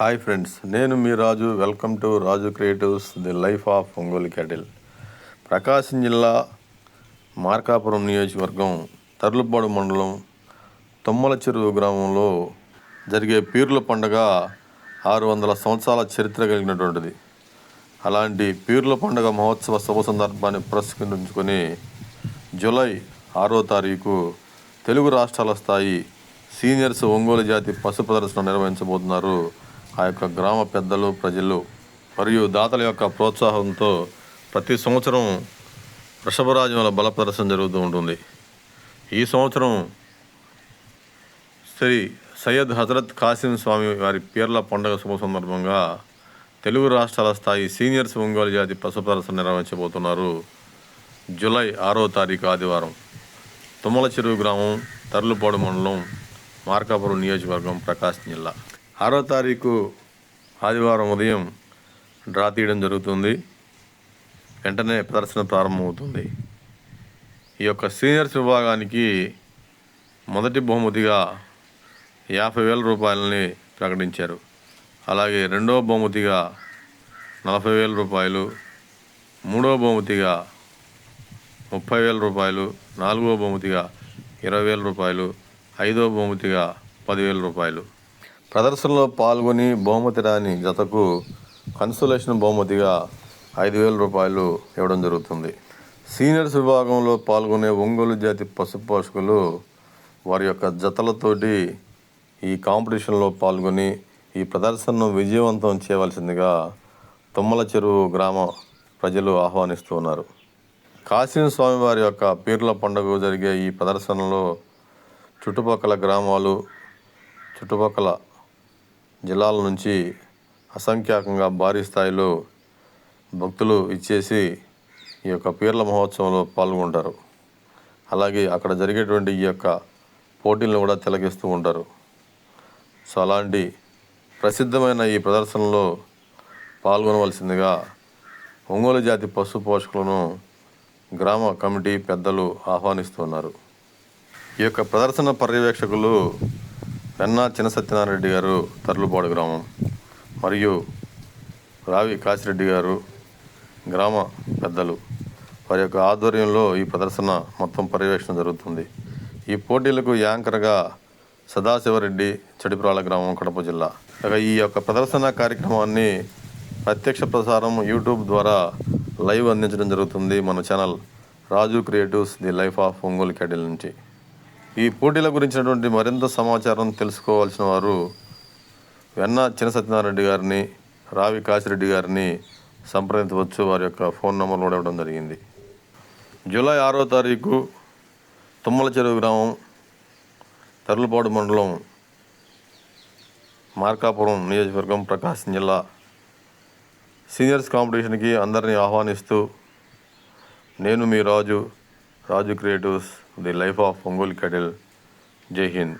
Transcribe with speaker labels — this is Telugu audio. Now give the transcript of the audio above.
Speaker 1: హాయ్ ఫ్రెండ్స్ నేను మీ Raju. Welcome to Raju creatives the life of Ongole cattle Prakasam జిల్లా మార్కాపురం నియోజకవర్గం తర్లుపాడు మండలం తుమ్మల చెరువు గ్రామంలో జరిగే పీర్ల పండగ ఆరు వందల సంవత్సరాల చరిత్ర కలిగినటువంటిది. అలాంటి పీర్ల పండగ మహోత్సవ శుభ సందర్భాన్ని పురస్కరించుకొని జూలై ఆరో తారీఖు తెలుగు రాష్ట్రాల స్థాయి సీనియర్స్ ఒంగోలు జాతి పశు ప్రదర్శన నిర్వహించబోతున్నారు ఆ యొక్క గ్రామ పెద్దలు ప్రజలు మరియు దాతల యొక్క ప్రోత్సాహంతో ప్రతి సంవత్సరం వృషభరాజుల బల ప్రదర్శన జరుగుతూ ఉంటుంది. ఈ సంవత్సరం శ్రీ సయ్యద్ హజరత్ కాసిం స్వామి వారి పేర్ల పండుగ శుభ సందర్భంగా తెలుగు రాష్ట్రాల స్థాయి సీనియర్స్ ఒంగోలు జాతి పశు ప్రదర్శన నిర్వహించబోతున్నారు జూలై ఆరో తారీఖు ఆదివారం. తుమ్మల చెరువు గ్రామం తర్లుపాడు మండలం మార్కాపురం నియోజకవర్గం ప్రకాశం జిల్లా. ఆరో తారీఖు ఆదివారం ఉదయం డ్రా తీయడం జరుగుతుంది. వెంటనే ప్రదర్శన ప్రారంభమవుతుంది. ఈ యొక్క సీనియర్స్ విభాగానికి మొదటి బహుమతిగా యాభై వేల రూపాయలని ప్రకటించారు. అలాగే రెండవ బహుమతిగా నలభై వేల రూపాయలు మూడవ బహుమతిగా ముప్పై వేల రూపాయలు నాలుగవ బహుమతిగా ఇరవై వేల రూపాయలు ఐదవ బహుమతిగా పదివేల రూపాయలు. ప్రదర్శనలో పాల్గొని బహుమతి రాని జతకు కన్సోలేషన్ బహుమతిగా ఐదు వేల రూపాయలు ఇవ్వడం జరుగుతుంది. సీనియర్స్ విభాగంలో పాల్గొనే ఒంగోలు జాతి పశు పోషకులు వారి యొక్క జతలతోటి ఈ కాంపిటీషన్లో పాల్గొని ఈ ప్రదర్శనను విజయవంతం చేయవలసిందిగా తుమ్మల చెరువు గ్రామ ప్రజలు ఆహ్వానిస్తున్నారు కాశీం స్వామి వారి యొక్క పీర్ల పండుగ జరిగే ఈ ప్రదర్శనలో చుట్టుపక్కల గ్రామాలు చుట్టుపక్కల జిల్లాల నుంచి అసంఖ్యాకంగా భారీ స్థాయిలో భక్తులు ఇచ్చేసి ఈ యొక్క పీర్ల మహోత్సవంలో పాల్గొంటారు. అలాగే అక్కడ జరిగేటువంటి ఈ యొక్క పోటీలను కూడా తిలకిస్తూ ఉంటారు. సో అలాంటి ప్రసిద్ధమైన ఈ ప్రదర్శనలో పాల్గొనవలసిందిగా ఒంగోలు జాతి పశు పోషకులను గ్రామ కమిటీ పెద్దలు ఆహ్వానిస్తున్నారు. ఈ యొక్క ప్రదర్శన పర్యవేక్షకులు వెన్నా చిన్న సత్యనారాయణ గారు తర్లుపాడు గ్రామం. మరియు రావి కాశిరెడ్డి గారు గ్రామ పెద్దలు. వారి యొక్క ఆధ్వర్యంలో ఈ ప్రదర్శన మొత్తం పర్యవేక్షణ జరుగుతుంది. ఈ పోటీలకు యాంకర్గా సదాశివరెడ్డి చెడిపురాల గ్రామం కడప జిల్లా. ఈ యొక్క ప్రదర్శన కార్యక్రమాన్ని ప్రత్యక్ష ప్రసారం యూట్యూబ్ ద్వారా లైవ్ అందించడం జరుగుతుంది మన channel Raju creatives the life of Ongole cattle నుంచి. ఈ పోటీల గురించినటువంటి మరింత సమాచారం తెలుసుకోవాల్సిన వారు వెన్న చిన్న సత్యనారాయణ గారిని రావి కాశిరెడ్డి గారిని సంప్రదించవచ్చు. వారి యొక్క ఫోన్ నెంబర్ కూడా ఇవ్వడం జరిగింది. జూలై ఆరో తారీఖు తుమ్మల చెరువు గ్రామం తరులపాడు మండలం మార్కాపురం నియోజకవర్గం ప్రకాశం జిల్లా. సీనియర్స్ కాంపిటీషన్కి అందరినీ ఆహ్వానిస్తూ నేను మీ Raju Raju creatives the life of Ongole cattle జై హింద్.